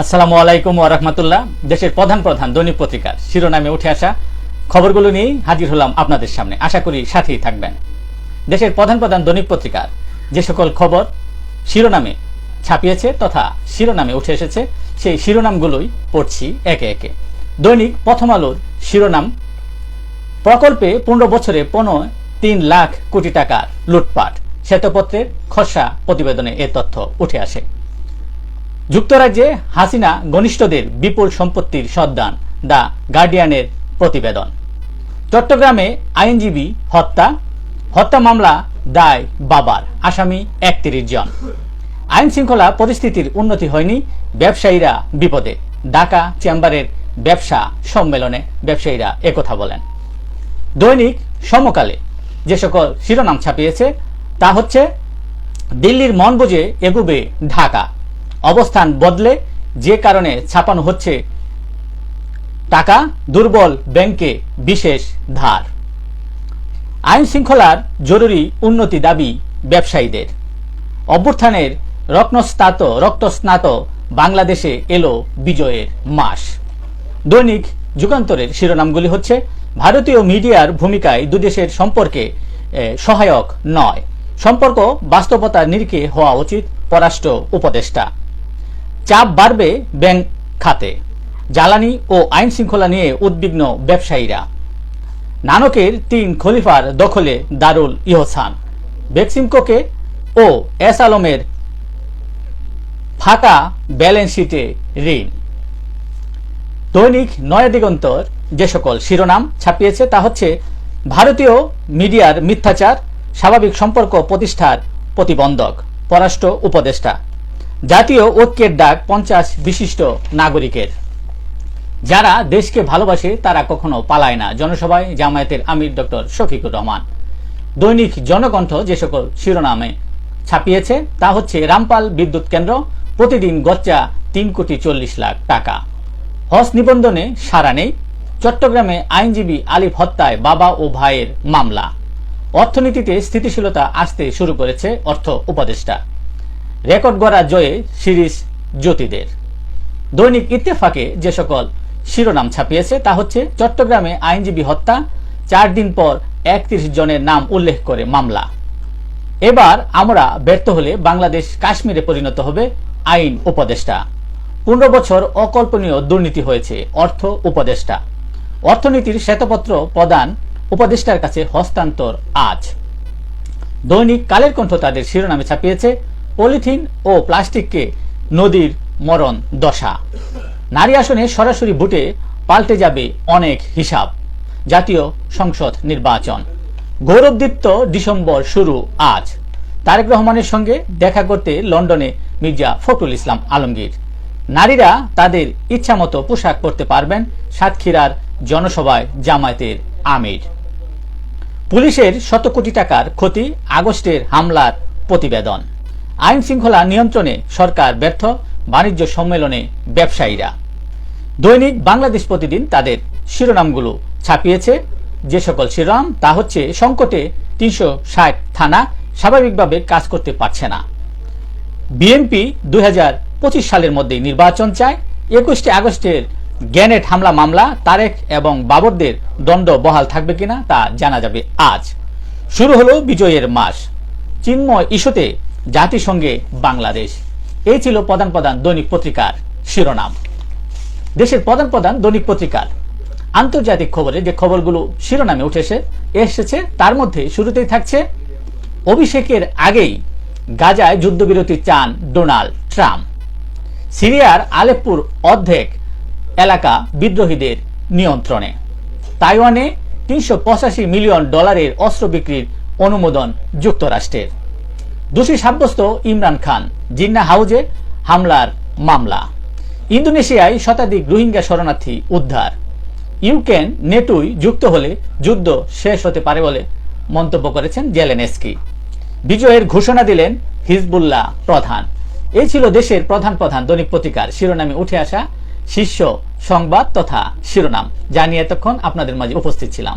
আসসালামু আলাইকুম রাহমাতুল্লাহ। দেশের প্রধান প্রধান দৈনিক পত্রিকার শিরোনামে উঠে আসা খবরগুলো নিয়েই হাজির হলাম আপনাদের সামনে। আশা করি সাথেই থাকবেন। দেশের প্রধান প্রধান দৈনিক পত্রিকার যে সকল খবর শিরোনামে ছাপিয়েছে তথা শিরোনামে উঠে এসেছে, সেই শিরোনামগুলোই পড়ছি একে একে। দৈনিক প্রথম আলোর শিরোনাম, প্রকল্পে পনেরো বছরে পনেরো তিন লাখ কোটি টাকার লুটপাট। শ্বেতপত্রের খসড়া প্রতিবেদনে এ তথ্য উঠে আসে। যুক্তরাজ্যে হাসিনা ঘনিষ্ঠদের বিপুল সম্পত্তির সদ্দান দ্য গার্ডিয়ানের প্রতিবেদন। চট্টগ্রামে আইনজীবী হত্যা হত্যা মামলা দায় বাবার, আসামি একত্রিশ জন। আইন শৃঙ্খলা পরিস্থিতির উন্নতি হয়নি, ব্যবসায়ীরা বিপদে। ঢাকা চেম্বারের ব্যবসা সম্মেলনে ব্যবসায়ীরা একথা বলেন। দৈনিক সমকালে যে সকল শিরোনাম ছাপিয়েছে, তা হচ্ছে, দিল্লির মন বুঝে এগুবে ঢাকা। অবস্থান বদলে যে কারণে ছাপানো হচ্ছে টাকা দুর্বল ব্যাংকে বিশেষ ধার। আইন শৃঙ্খলার জরুরি উন্নতি দাবি ব্যবসায়ীদের। অভ্যুত্থানের রত্নস্নাত রক্তস্নাত বাংলাদেশে এলো বিজয়ের মাস। দৈনিক যুগান্তরের শিরোনামগুলি হচ্ছে, ভারতীয় মিডিয়ার ভূমিকায় দুদেশের সম্পর্কে সহায়ক নয়। সম্পর্ক বাস্তবতার নিরিখে হওয়া উচিত, পররাষ্ট্র উপদেষ্টা। চাপ বাড়বে ব্যাংক খাতে। জ্বালানি ও আইন শৃঙ্খলা নিয়ে উদ্বিগ্ন ব্যবসায়ীরা। নানকের তিন খলিফার দখলে দারুল ইহসান, বেক্সিমকোকে ও এস আলমের ফাঁকা ব্যালেন্স শিটে ঋণ। দৈনিক নয়াদিগন্তর যে সকল শিরোনাম ছাপিয়েছে তা হচ্ছে ভারতীয় মিডিয়ার মিথ্যাচার, স্বাভাবিক সম্পর্ক প্রতিষ্ঠার প্রতিবন্ধক, পররাষ্ট্র উপদেষ্টা। জাতীয় ঐক্যের ডাক পঞ্চাশ বিশিষ্ট নাগরিকের। যারা দেশকে ভালোবাসে, তারা কখনো পালায় না। জনসভায় জামায়াতের আমির ডক্টর শফিকুর রহমান। দৈনিক জনকণ্ঠ যে সকল শিরোনামে ছাপিয়েছে, তা হচ্ছে রামপাল বিদ্যুৎ কেন্দ্র, প্রতিদিন গচ্চা তিন কোটি চল্লিশ লাখ টাকা। হজ নিবন্ধনে সারা নেই। চট্টগ্রামে আইনজীবী আলিফ হত্যায় বাবা ও ভাইয়ের মামলা। অর্থনীতিতে স্থিতিশীলতা আসতে শুরু করেছে অর্থ উপদেষ্টা। রেকর্ড গড়া জয়ে সিরিজ জ্যোতিদের। দৈনিক ইত্তেফাকে যে সকল শিরোনাম ছাপিয়েছে, তা হচ্ছে চট্টগ্রামে আইনজীবী হত্যা, চার দিন পর একত্রিশ জনের নাম উল্লেখ করে মামলা। এবার আমরা ব্যর্থ হলে বাংলাদেশ কাশ্মীরে পরিণত হবে আইন উপদেষ্টা। পনেরো বছর অকল্পনীয় দুর্নীতি হয়েছে অর্থ উপদেষ্টা। অর্থনীতির শ্বেতপত্র প্রদান উপদেষ্টার কাছে হস্তান্তর আজ। দৈনিক কালের কণ্ঠ তাদের শিরোনামে ছাপিয়েছে পলিথিন ও প্লাস্টিককে নদীর মরণ দশা। নারী আসনে সরাসরি ভোটে পাল্টে যাবে অনেক হিসাব। জাতীয় সংসদ নির্বাচন। গৌরবদীপ্ত ডিসেম্বর শুরু আজ। তারেক রহমানের সঙ্গে দেখা করতে লন্ডনে মির্জা ফখরুল ইসলাম আলমগীর। নারীরা তাদের ইচ্ছামতো পোশাক পরতে পারবেন সাতক্ষীরার জনসভায় জামায়াতের আমির। পুলিশের শত কোটি টাকার ক্ষতি আগস্টের হামলার প্রতিবেদন। আইন শৃঙ্খলা নিয়ন্ত্রণে সরকার ব্যর্থ, বাণিজ্য সম্মেলনে ব্যবসায়ীরা। দৈনিক বাংলাদেশ প্রতিদিন তাদের শিরোনামগুলো ছাপিয়েছে। যে সকল শিরোনাম, তা হচ্ছে সংকটে তিনশো ষাট থানা স্বাভাবিকভাবে কাজ করতে পারছে না। বিএনপি দুই হাজার পঁচিশ সালের মধ্যে নির্বাচন চায়। একুশটি আগস্টের গ্যানেট হামলা মামলা, তারেক এবং বাবরদের দণ্ড বহাল থাকবে কিনা তা জানা যাবে আজ। শুরু হলো বিজয়ের মাস। চিন্ময় ইস্যুতে জাতিসংঘে বাংলাদেশ। এই ছিল প্রধান প্রধান দৈনিক পত্রিকার শিরোনাম। দেশের প্রধান প্রধান দৈনিক পত্রিকার আন্তর্জাতিক খবরে যে খবরগুলো শিরোনামে উঠেছে এসেছে, তার মধ্যে শুরুতেই থাকছে, অভিষেকের আগেই গাজায় যুদ্ধবিরতি চান ডোনাল্ড ট্রাম্প। সিরিয়ার আলেপ্পুর অর্ধেক এলাকা বিদ্রোহীদের নিয়ন্ত্রণে। তাইওয়ানে তিনশো পঁচাশি মিলিয়ন ডলারের অস্ত্র বিক্রির অনুমোদন যুক্তরাষ্ট্রের। দোষী সাব্যস্ত ইমরান খান, জিন্না হাউজে হামলার মামলা। ইন্দোনেশিয়ায় শতাধিক রোহিঙ্গা শরণার্থী উদ্ধার। ইউক্রেন নেটোই যুক্ত হলে যুদ্ধ শেষ হতে পারে বলে মন্তব্য করেছেন জেলেনেস্কি। বিজয়ের ঘোষণা দিলেন হিজবুল্লাহ প্রধান। এই ছিল দেশের প্রধান প্রধান দৈনিক পত্রিকার শিরোনামে উঠে আসা শীর্ষ সংবাদ তথা শিরোনাম। যা নিয়ে এতক্ষণ আপনাদের মাঝে উপস্থিত ছিলাম।